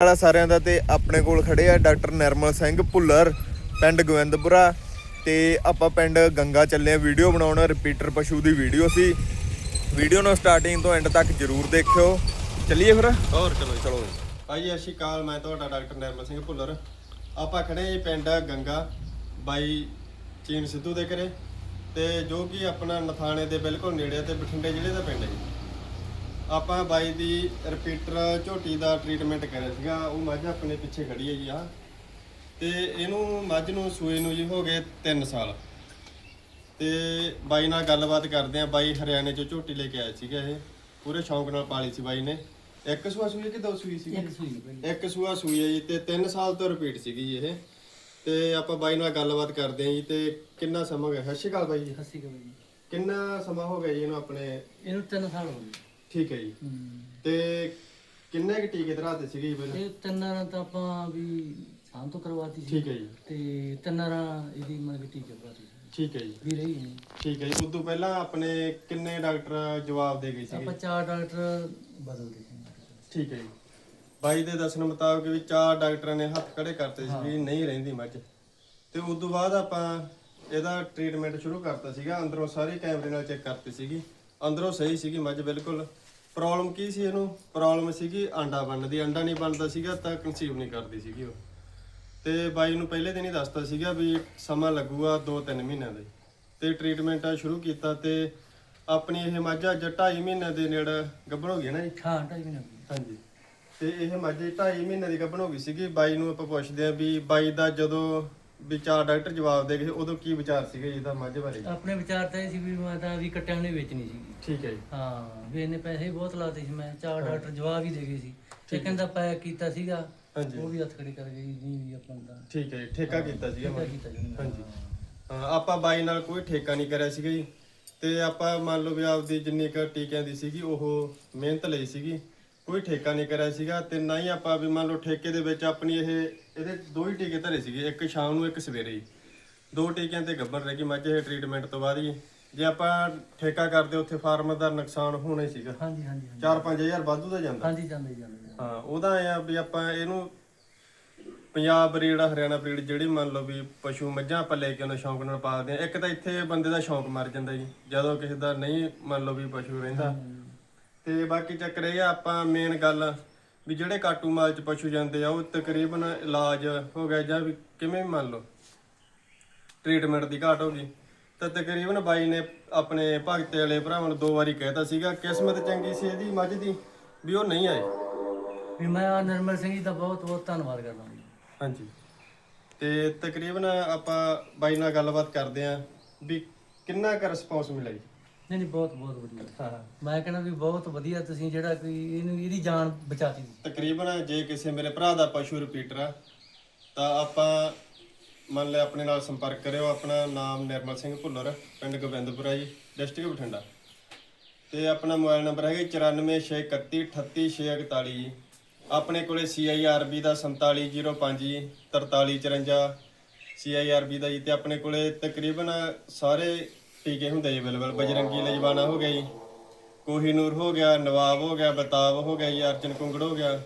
ਵਾਲਾ ਸਾਰਿਆਂ ਦਾ ਤੇ ਆਪਣੇ ਕੋਲ ਖੜੇ ਆ ਡਾਕਟਰ ਨਰਮਲ ਸਿੰਘ ਭੁੱਲਰ ਪਿੰਡ ਗੋਬਿੰਦਪੁਰਾ ਤੇ ਆਪਾਂ ਪਿੰਡ ਗੰਗਾ ਚੱਲੇ ਆ। ਵੀਡੀਓ ਬਣਾਉਣ ਰਿਪੀਟਰ ਪਸ਼ੂ ਦੀ ਵੀਡੀਓ ਸੀ। ਵੀਡੀਓ ਨੂੰ ਸਟਾਰਟਿੰਗ ਤੋਂ ਐਂਡ ਤੱਕ ਜਰੂਰ ਦੇਖਿਓ। ਚੱਲੀਏ ਫਿਰ? ਹੋਰ ਚਲੋ ਚਲੋ ਭਾਈ ਜੀ, ਸਤਿ ਸ਼੍ਰੀ ਅਕਾਲ ਮੈਂ ਤੁਹਾਡਾ ਡਾਕਟਰ ਨਰਮਲ ਸਿੰਘ ਭੁੱਲਰ। ਆਪਾਂ ਖੜੇ ਜੀ ਪਿੰਡ ਗੰਗਾ ਬਾਈ ਚੀਨ ਸਿੱਧੂ ਦੇ ਘਰੇ। ਤੇ ਜੋ ਕਿ ਆਪਣਾ ਨਥਾਣੇ ਦੇ ਬਿਲਕੁਲ ਨੇੜੇ ਆ ਤੇ ਬਠਿੰਡੇ ਜ਼ਿਲ੍ਹੇ ਦਾ ਪਿੰਡ ਹੈ ਜੀ। ਆਪਾਂ ਬਾਈ ਦੀ ਰਿਪੀਟਰ ਝੋਟੀ ਦਾ ਟ੍ਰੀਟਮੈਂਟ ਕਰਿਆ ਸੀਗਾ ਉਹ ਮੱਝ ਆਪਣੇ ਪਿੱਛੇ ਖੜੀ ਹੈ ਜੀ ਆ। ਤੇ ਇਹਨੂੰ ਮੱਝ ਨੂੰ ਸੂਏ ਨੂੰ ਜੀ ਹੋ ਗਏ 3 ਸਾਲ। ਤੇ ਬਾਈ ਨਾਲ ਗੱਲਬਾਤ ਕਰਦੇ ਆ ਬਾਈ ਹਰਿਆਣੇ ਚੋਂ ਝੋਟੀ ਲੈ ਕੇ ਆਇਆ ਸੀਗਾ ਇਹ। ਪੂਰੇ ਸ਼ੌਂਕ ਨਾਲ ਪਾਲੀ ਸੀ ਬਾਈ ਨੇ। ਇੱਕ ਸੂਆ ਸੂਈ ਕਿ ਦੋ ਸੂਈ ਸੀ ਇੱਕ ਸੂਆ ਸੂਈ ਹੈ ਜੀ ਤੇ 3 ਸਾਲ ਤੋਂ ਰਿਪੀਟ ਸੀਗੀ ਇਹ। ਤੇ ਆਪਾਂ ਬਾਈ ਨਾਲ ਗੱਲਬਾਤ ਕਰਦੇ ਆ ਜੀ ਤੇ ਕਿੰਨਾ ਸਮਾਂ ਹੋ ਗਿਆ? ਸਤਿ ਸ਼੍ਰੀ ਅਕਾਲ ਬਾਈ ਜੀ। ਹੱਸੀ ਕਬੀ ਜੀ। ਕਿੰਨਾ ਸਮਾਂ ਹੋ ਗਿਆ ਜੀ ਇਹਨੂੰ ਆਪਣੇ? ਇਹਨੂੰ 3 ਸਾਲ ਹੋ ਗਏ। ਠੀਕ ਹੈ ਜੀ। ਤੇ ਕਿੰਨੇ ਕੁ ਟੀਕੇ ਧਰਾਤੇ ਸੀਗੇ ਜੀ ਪਹਿਲਾਂ ਇਹ ਤਿੰਨਾਂ ਨਾਲ ਤਾਂ ਆਪਾਂ ਵੀ ਤੋਂ ਕਰਵਾਤੀ ਸੀ। ਠੀਕ ਹੈ ਜੀ। ਤੇ ਤਿੰਨਾਂ ਨਾਲ ਇਹਦੀ ਮਤਲਬ ਕਿ ਟੀਕੇ ਕਰਵਾਤੀ ਸੀ। ਠੀਕ ਹੈ ਜੀ। ਵੀ ਰਹੀ ਹੈ ਠੀਕ ਹੈ ਜੀ। ਉਦੋਂ ਪਹਿਲਾਂ ਆਪਣੇ ਕਿੰਨੇ ਡਾਕਟਰ ਜਵਾਬ ਦੇ ਗਏ ਸੀਗੇ? ਆਪਾਂ ਚਾਰ ਡਾਕਟਰ ਬਦਲਦੇ ਸੀ। ਠੀਕ ਹੈ ਜੀ। ਬਾਈ ਦੇ ਦੱਸਣ ਮੁਤਾਬਕ ਵੀ ਚਾਰ ਡਾਕਟਰਾਂ ਨੇ ਹੱਥ ਖੜੇ ਕਰਤੇ ਸੀ ਵੀ ਨਹੀਂ ਰਹਿੰਦੀ ਮੱਝ। ਤੇ ਉਸ ਤੋਂ ਬਾਅਦ ਆਪਾਂ ਇਹਦਾ ਟ੍ਰੀਟਮੈਂਟ ਸ਼ੁਰੂ ਕਰਤਾ ਸੀਗਾ। ਅੰਦਰੋਂ ਸਾਰੇ ਕੈਮਰੇ ਨਾਲ ਚੈੱਕ ਕਰਤੀ ਸੀਗੀ। ਅੰਦਰੋਂ ਸਹੀ ਸੀਗੀ ਮੱਝ ਬਿਲਕੁਲ। ਪ੍ਰੋਬਲਮ ਕੀ ਸੀ ਇਹਨੂੰ? ਪ੍ਰੋਬਲਮ ਸੀਗੀ ਆਂਡਾ ਬਣਨ ਦੀ ਆਂਡਾ ਨਹੀਂ ਬਣਦਾ ਸੀਗਾ ਤਾਂ ਕਨਸੀਵ ਨਹੀਂ ਕਰਦੀ ਸੀਗੀ ਉਹ। ਤੇ ਬਾਈ ਨੂੰ ਪਹਿਲੇ ਦਿਨ ਹੀ ਦੱਸਤਾ ਸੀਗਾ ਵੀ ਸਮਾਂ ਲੱਗੂਗਾ 2-3 ਮਹੀਨਿਆਂ ਦਾ। ਤੇ ਟ੍ਰੀਟਮੈਂਟ ਸ਼ੁਰੂ ਕੀਤਾ ਤੇ ਆਪਣੀ ਇਹ ਮੱਝ ਅੱਜ 2.5 ਮਹੀਨਿਆਂ ਦੇ ਨੇੜੇ ਗੱਭਣ ਹੋ ਗਈ ਨਾ ਜੀ? ਹਾਂ ਢਾਈ ਮਹੀਨੇ ਹੋ ਗਏ। ਹਾਂਜੀ। ਤੇ ਇਹ ਮੱਝ 2.5 ਮਹੀਨੇ ਦੀ ਗੱਭਣ ਹੋ ਗਈ ਸੀਗੀ। ਬਾਈ ਨੂੰ ਆਪਾਂ ਪੁੱਛਦੇ ਆ ਵੀ ਬਾਈ ਦਾ ਜਦੋਂ ਵਿਚਾਰ ਡਾਕਟਰ ਜਵਾਬ ਦੇ ਗਏ ਉਦੋਂ ਕੀ ਵਿਚਾਰ ਸੀਗੇ ਇਹਦਾ ਮੱਝ ਬਾਰੇ? ਆਪਣੇ ਵਿਚਾਰ ਤਾਂ ਇਹ ਸੀ ਵੀ ਮੈਂ ਤਾਂ ਵੀ ਕੱਟਿਆਂ ਨੂੰ ਵੇਚਣੀ ਸੀ ਠੀਕ ਹੈ ਜੀ। ਹਾਂ ਵੀ ਇਹਨੇ ਪੈਸੇ ਬਹੁਤ ਲਾਤੇ ਸੀ ਮੈਂ ਚਾਰ ਡਾਕਟਰ ਜਵਾਬ ਹੀ ਦੇ ਗਏ ਸੀ। ਸੈਕਿੰਡ ਦਾ ਪੈਕ ਕੀਤਾ ਸੀਗਾ ਹਾਂਜੀ। ਉਹ ਵੀ ਹੱਥ ਖੜੀ ਕਰ ਗਈ ਨਹੀਂ ਵੀ ਆਪਾਂ ਦਾ ਠੀਕ ਹੈ ਜੀ ਠੇਕਾ ਕੀਤਾ ਸੀਗਾ ਠੇਕਾ ਮੱਝ। ਕੀਤਾ ਜੀ। ਹਾਂਜੀ। ਹਾਂ ਆਪਾਂ ਬਾਈ ਨਾਲ ਕੋਈ ਠੇਕਾ ਨਹੀਂ ਕਰਿਆ ਸੀਗਾ ਜੀ। ਤੇ ਆਪਾਂ ਮੰਨ ਲਓ ਵੀ ਆਪਦੀ ਜਿੰਨੀ ਕੁ ਟੀਕਿਆਂ ਦੀ ਸੀਗੀ ਉਹ ਮਿਹਨਤ ਲਈ ਸੀਗੀ। ਕੋਈ ਠੇਕਾ ਨਹੀਂ ਕਰਿਆ ਸੀਗਾ ਤੇ ਨਾ ਹੀ ਆਪਾਂ ਵੀ ਮੰਨ ਲਓ ਠੇਕੇ ਦੇ ਵਿੱਚ ਆਪਣੀ ਇਹ ਇਹਦੇ ਦੋ ਹੀ ਟੀਕੇ ਧਰੇ ਸੀਗੇ ਇੱਕ ਸ਼ਾਮ ਨੂੰ ਇੱਕ ਸਵੇਰੇ ਹੀ। ਦੋ ਟੀਕਿਆਂ ਤੇ ਗੱਭਰ ਰਹਿ ਗਈ ਮੱਝ ਇਹ ਟ੍ਰੀਟਮੈਂਟ ਤੋਂ ਬਾਅਦ ਹੀ। ਜੇ ਆਪਾਂ ਠੇਕਾ ਕਰਦੇ ਉੱਥੇ ਫਾਰਮ ਦਾ ਨੁਕਸਾਨ ਹੋਣਾ ਹੀ ਸੀਗਾ। ਹਾਂਜੀ ਹਾਂਜੀ ਹਾਂਜੀ। 4-5000 ਵਾਧੂ ਦਾ ਜਾਂਦਾ। ਹਾਂਜੀ ਜਾਂਦੇ ਜਾਂਦੇ ਜਾਂਦੇ। ਹਾਂ ਉਹਦਾ ਇਹ ਆ ਵੀ ਆਪਾਂ ਇਹਨੂੰ ਪੰਜਾਬ ਬਰੀਡ ਆ ਹਰਿਆਣਾ ਬਰੀਡ ਜਿਹੜੀ ਮੰਨ ਲਓ ਵੀ ਪਸ਼ੂ ਮੱਝਾਂ ਆਪਾਂ ਲੈ ਕੇ ਉਹਨਾਂ ਸ਼ੌਂਕ ਨਾਲ ਪਾਲਦੇ ਆ ਇੱਕ ਤਾਂ ਇੱਥੇ ਬੰਦੇ ਦਾ ਸ਼ੌਂਕ ਮਰ ਜਾਂਦਾ ਜੀ। ਜਦੋਂ ਕਿਸੇ ਦਾ ਨਹੀਂ ਮੰਨ ਲਓ ਵੀ ਪਸ਼ੂ ਰਹਿੰਦਾ ਤੇ ਬਾਕੀ ਚੱਕਰ ਇਹ ਆ ਆਪਾਂ ਮੇਨ ਗੱਲ ਵੀ ਜਿਹੜੇ ਕਾਟੂ ਮਾਲ ਚ ਪਸ਼ੂ ਜਾਂਦੇ ਆ ਉਹ ਤਕਰੀਬਨ ਇਲਾਜ ਹੋ ਗਿਆ ਜਾਂ ਵੀ ਕਿਵੇਂ ਵੀ ਮੰਨ ਲਓ ਟ੍ਰੀਟਮੈਂਟ ਦੀ ਘਾਟ ਹੋ ਗਈ। ਤਾਂ ਤਕਰੀਬਨ ਬਾਈ ਨੇ ਆਪਣੇ ਭਗਤੇ ਵਾਲੇ ਭਰਾਵਾਂ ਨੂੰ ਦੋ ਵਾਰੀ ਕਹਿਤਾ ਸੀਗਾ ਕਿਸਮਤ ਚੰਗੀ ਸੀ ਇਹਦੀ ਮੱਝ ਦੀ ਵੀ ਉਹ ਨਹੀਂ ਆਏ। ਵੀ ਮੈਂ ਆਹ ਨਿਰਮਲ ਸਿੰਘ ਜੀ ਦਾ ਬਹੁਤ ਬਹੁਤ ਧੰਨਵਾਦ ਕਰਦਾ ਜੀ। ਹਾਂਜੀ। ਤੇ ਤਕਰੀਬਨ ਆਪਾਂ ਬਾਈ ਨਾਲ ਗੱਲਬਾਤ ਕਰਦੇ ਆਂ ਵੀ ਕਿੰਨਾ ਕੁ ਰਿਸਪੌਂਸ ਮਿਲਿਆ ਜੀ? ਨਹੀਂ ਨਹੀਂ, ਬਹੁਤ ਬਹੁਤ ਵਧੀਆ। ਹਾਂ ਮੈਂ ਕਹਿੰਦਾ ਵੀ ਬਹੁਤ ਵਧੀਆ ਤੁਸੀਂ ਜਿਹੜਾ ਕੋਈ ਇਹਨੂੰ ਇਹਦੀ ਜਾਨ ਬਚਾਤੀ ਤਕਰੀਬਨ ਜੇ ਕਿਸੇ ਮੇਰੇ ਭਰਾ ਦਾ ਪਸ਼ੂ ਰਿਪੀਟਰ ਆ, ਤਾਂ ਆਪਾਂ ਮੰਨ ਲਿਆ ਆਪਣੇ ਨਾਲ ਸੰਪਰਕ ਕਰਿਓ, ਆਪਣਾ ਨਾਮ ਨਿਰਮਲ ਸਿੰਘ ਭੁੱਲਰ, ਪਿੰਡ ਗੋਬਿੰਦਪੁਰਾ ਜੀ, ਡਿਸਟ੍ਰਿਕਟ ਬਠਿੰਡਾ। ਤੇ ਆਪਣਾ ਮੋਬਾਈਲ ਨੰਬਰ ਹੈਗਾ 9461388641 ਜੀ ਆਪਣੇ ਕੋਲੇ CIRB ਦਾ 4705 ਜੀ 4354 CIRB ਦਾ ਜੀ, ਤੇ ਆਪਣੇ ਕੋਲੇ ਤਕਰੀਬਨ ਸਾਰੇ ਟੀਕੇ ਹੁੰਦੇ ਜੀ ਅਵੇਲੇਬਲ ਬਜਰੰਗੀ ਲਜਵਾਨਾ ਹੋ ਗਿਆ ਜੀ। ਕੋਹੀਨੂਰ ਹੋ ਗਿਆ, ਨਵਾਬ ਹੋ ਗਿਆ ਬਤਾਬ ਹੋ ਗਿਆ ਜੀ, ਅਰਜਨ ਕੁੰਗੜ ਹੋ ਗਿਆ।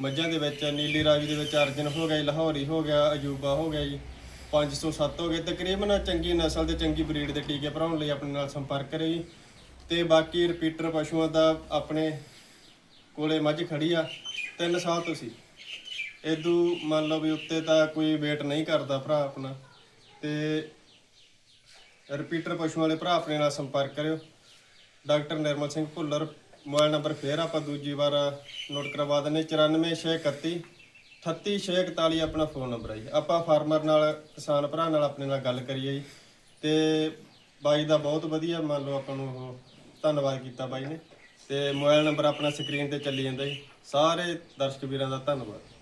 ਮੱਝਾਂ ਦੇ ਵਿੱਚ, ਨੀਲੀ ਰਾਵੀ ਦੇ ਵਿੱਚ ਅਰਜਨ ਹੋ ਗਿਆ ਜੀ, ਲਾਹੌਰੀ ਹੋ ਗਿਆ ਅਜੂਬਾ ਹੋ ਗਿਆ ਜੀ। 507 ਹੋ ਗਏ, ਤਕਰੀਬਨ ਚੰਗੀ ਨਸਲ ਤੇ ਚੰਗੀ ਬਰੀਡ ਦੇ ਟੀਕੇ ਭਰਾਉਣ ਲਈ ਆਪਣੇ ਨਾਲ ਸੰਪਰਕ ਕਰੇ ਜੀ। ਤੇ ਬਾਕੀ ਰਿਪੀਟਰ ਪਸ਼ੂਆਂ ਦਾ ਆਪਣੇ ਕੋਲੇ ਮੱਝ ਖੜੀ ਆ 3 ਸਾਲ ਤੋਂ ਸੀ। ਇਦੋਂ ਮੰਨ ਲਓ ਵੀ ਉੱਤੇ ਤਾਂ ਕੋਈ ਵੇਟ ਨਹੀਂ ਕਰਦਾ ਭਰਾ ਆਪਣਾ। ਤੇ ਰਿਪੀਟਰ ਪਸ਼ੂਆਂ ਵਾਲੇ ਭਰਾ ਆਪਣੇ ਨਾਲ ਸੰਪਰਕ ਕਰਿਓ। Doctor Nirmal Singh Bhullar, mobile number ਫੇਰ ਆਪਾਂ ਦੂਜੀ ਵਾਰ ਨੋਟ ਕਰਵਾ ਦਿੰਨੇ 94631 38641 ਆਪਣਾ ਫੋਨ ਨੰਬਰ ਹੈ ਜੀ। ਆਪਾਂ ਫਾਰਮਰ ਨਾਲ, ਕਿਸਾਨ ਭਰਾ ਨਾਲ ਆਪਣੇ ਨਾਲ ਗੱਲ ਕਰੀਏ ਜੀ। ਤੇ ਬਾਈ ਦਾ ਬਹੁਤ ਵਧੀਆ, ਮੰਨ ਲਓ ਆਪਾਂ ਨੂੰ ਉਹ ਧੰਨਵਾਦ ਕੀਤਾ ਬਾਈ ਨੇ। ਤੇ ਮੋਬਾਈਲ ਨੰਬਰ ਆਪਣਾ ਸਕਰੀਨ ਤੇ ਚੱਲੀ ਜਾਂਦਾ ਜੀ। ਸਾਰੇ ਦਰਸ਼ਕ ਵੀਰਾਂ ਦਾ ਧੰਨਵਾਦ।